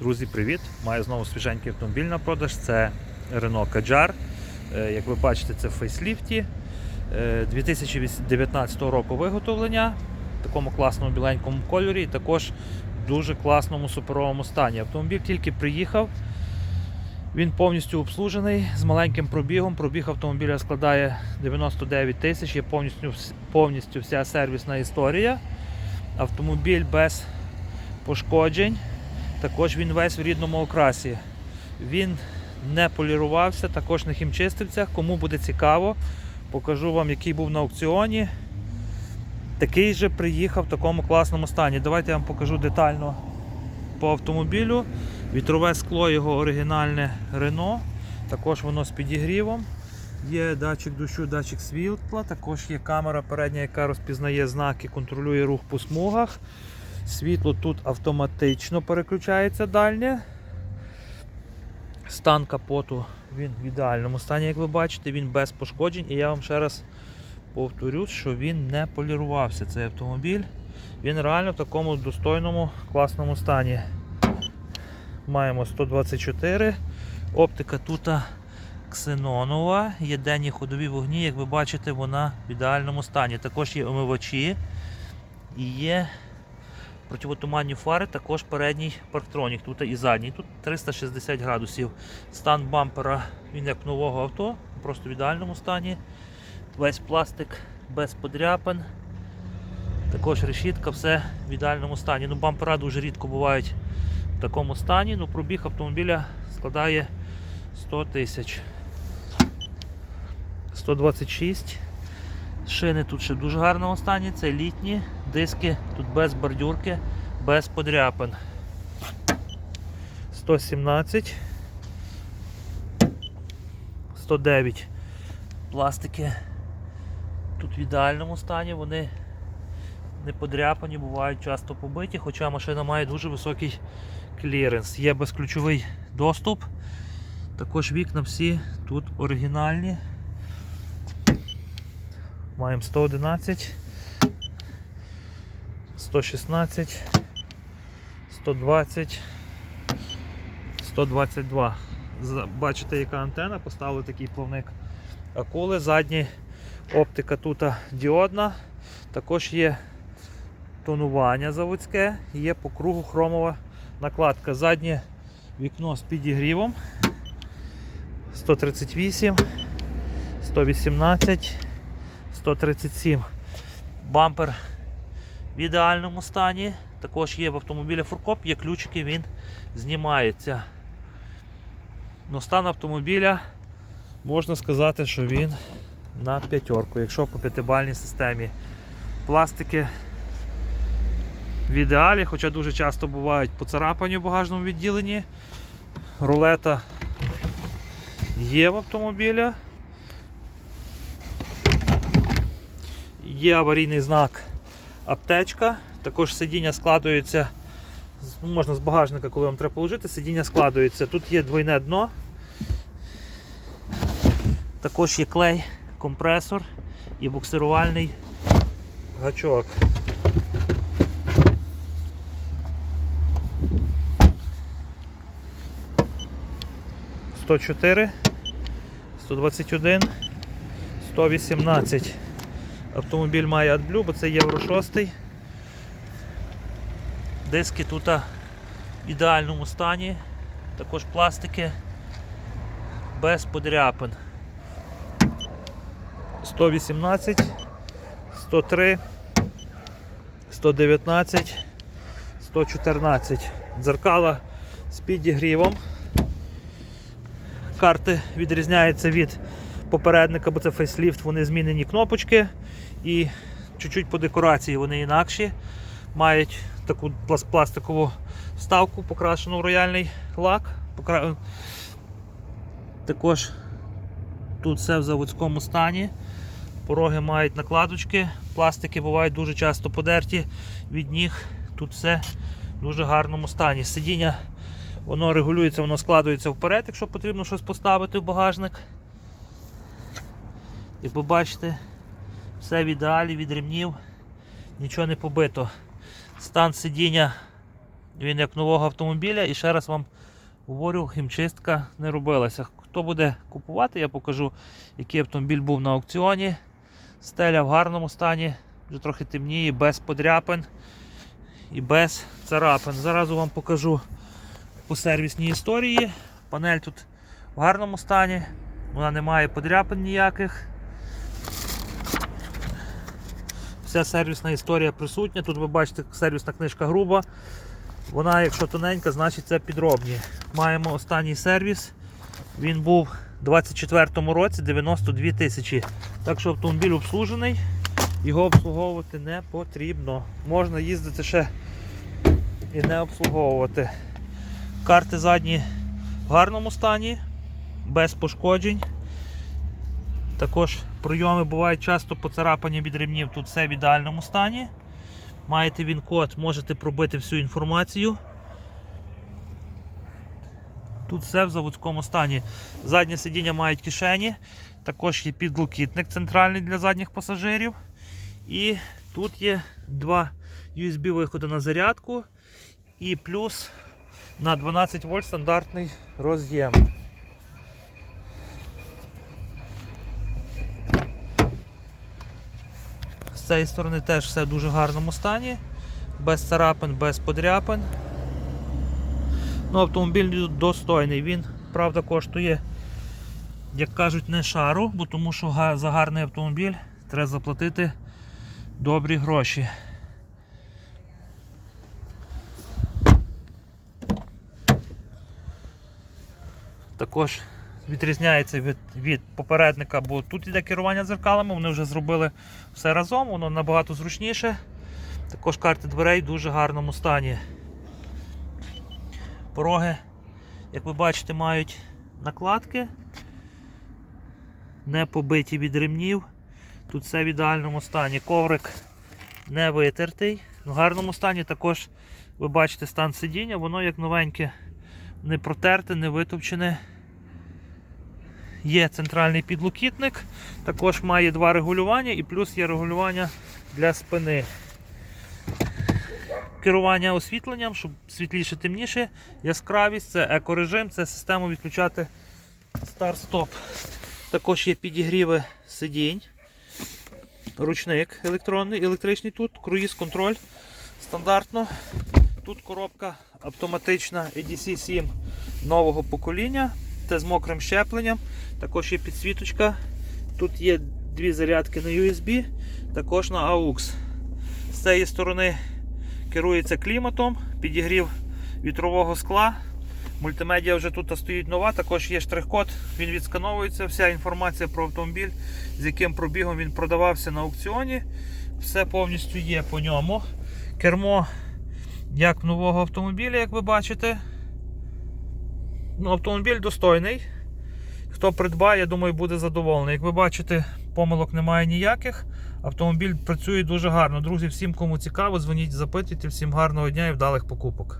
Друзі, привіт! Маю знову свіженький автомобіль на продаж. Це Renault Kadjar. Е, Як ви бачите, це в фейсліфті. Е, 2019 року виготовлення в такому класному біленькому кольорі і також в дуже класному суперовому стані. Автомобіль тільки приїхав. Він повністю обслужений з маленьким пробігом. Пробіг автомобіля складає 99 тисяч, є повністю, повністю вся сервісна історія. Автомобіль без пошкоджень. Також він весь в рідному окрасі. Він не полірувався, також не хімчистився. Кому буде цікаво, покажу вам, який був на аукціоні. Такий же приїхав в такому класному стані. Давайте я вам покажу детально по автомобілю. Вітрове скло його оригінальне Renault. Також воно з підігрівом. Є датчик дощу, датчик світла, також є камера передня, яка розпізнає знаки, контролює рух по смугах. Світло тут автоматично переключається дальнє. Стан капоту він в ідеальному стані, як ви бачите, він без пошкоджень. І я вам ще раз повторю, що він не полірувався цей автомобіль. Він реально в такому достойному, класному стані. Маємо 124. Оптика тут ксенонова, є денні ходові вогні, як ви бачите, вона в ідеальному стані. Також є омивачі і є противотуманні фари, також передній парктронік, тут і задній. Тут 360 градусів. Стан бампера він як нового авто, просто в ідеальному стані. Весь пластик без подряпин. Також решітка, все в ідеальному стані. Ну, бампера дуже рідко бувають в такому стані. Ну, пробіг автомобіля складає 100 тисяч. 126. Шини тут ще в дуже гарному стані, це літні, диски тут без бордюрки, без подряпин. 117. 109. Пластики тут в ідеальному стані, вони не подряпані, бувають часто побиті, хоча машина має дуже високий кліренс. Є безключовий доступ. Також вікна всі тут оригінальні. Маємо 111, 116, 120, 122. Бачите, яка антена, поставили такий плавник акули. Задні оптика тут діодна. Також є тонування заводське, є по кругу хромова накладка. Заднє вікно з підігрівом. 138, 118. 137. Бампер в ідеальному стані. Також є в автомобілі фуркоп, є ключики, він знімається. Ну, стан автомобіля можна сказати, що він на п'ятерку, якщо по п'ятибальній системі. Пластики в ідеалі, хоча дуже часто бувають поцарапані в багажному відділенні. Рулета є в автомобіля. Є аварійний знак аптечка. Також сидіння складується, ну, можна з багажника, коли вам треба положити, сидіння складується. Тут є двойне дно. Також є клей, компресор і буксирувальний гачок. «104», «121», «118». Автомобіль має AdBlue, бо це Євро 6. Диски тут в ідеальному стані. Також пластики без подряпин. 118, 103, 119, 114. Дзеркала з підігрівом. Карти відрізняються від попередника, бо це фейсліфт, вони змінені кнопочки і чуть-чуть по декорації вони інакші. Мають таку пластикову вставку, покрашену в рояльний лак. Покра- Також тут все в заводському стані. Пороги мають накладочки, пластики бувають дуже часто подерті від ніг. Тут все в дуже гарному стані. Сидіння воно регулюється, воно складується вперед, якщо потрібно щось поставити в багажник. Як ви бачите, все в ідеалі від ремнів, нічого не побито. Стан сидіння Він як нового автомобіля. І ще раз вам говорю, хімчистка не робилася. Хто буде купувати, я покажу, який автомобіль був на аукціоні. Стеля в гарному стані, вже трохи темніє, без подряпин і без царапин. Зараз вам покажу по сервісній історії. Панель тут в гарному стані, вона не має подряпин ніяких. Вся сервісна історія присутня. Тут ви бачите, сервісна книжка груба. Вона, якщо тоненька, значить це підробні. Маємо останній сервіс. Він був у 24-му році 92 тисячі. Так що автомобіль обслужений, його обслуговувати не потрібно. Можна їздити ще і не обслуговувати. Карти задні в гарному стані, без пошкоджень. Також пройоми бувають часто поцарапані від ремнів, тут все в ідеальному стані. Маєте він код, можете пробити всю інформацію. Тут все в заводському стані. Заднє сидіння мають кишені, також є підлокітник центральний для задніх пасажирів. І тут є два USB виходи на зарядку і плюс на 12 вольт стандартний роз'єм. З цієї сторони теж все в дуже гарному стані, без царапин, без подряпин. Ну, автомобіль достойний. Він, правда, коштує, як кажуть, не шару, бо тому що за гарний автомобіль треба заплатити добрі гроші. Також відрізняється від, від попередника, бо тут іде керування дзеркалами, вони вже зробили все разом, воно набагато зручніше. Також карти дверей в дуже гарному стані. Пороги, як ви бачите, мають накладки, не побиті від ремнів. Тут все в ідеальному стані. Коврик не витертий. В гарному стані також ви бачите стан сидіння, воно як новеньке, не протерте, не витовчене. Є центральний підлокітник, також має два регулювання і плюс є регулювання для спини. Керування освітленням, щоб світліше темніше, яскравість, це екорежим, це система відключати старт-стоп. Також є підігріви сидінь, ручник електронний, електричний тут, круїз контроль стандартно. Тут коробка автоматична EDC 7 нового покоління. Це з мокрим щепленням. Також є підсвіточка. Тут є дві зарядки на USB, також на AUX. З цієї сторони керується кліматом, підігрів вітрового скла. Мультимедіа вже тут стоїть нова, також є штрих-код, він відскановується, вся інформація про автомобіль, з яким пробігом він продавався на аукціоні. Все повністю є по ньому. Кермо як нового автомобіля, як ви бачите. Ну, Автомобіль достойний. Хто придбає, я думаю, буде задоволений. Як ви бачите, помилок немає ніяких. Автомобіль працює дуже гарно. Друзі, всім, кому цікаво, дзвоніть, запитуйте. Всім гарного дня і вдалих покупок.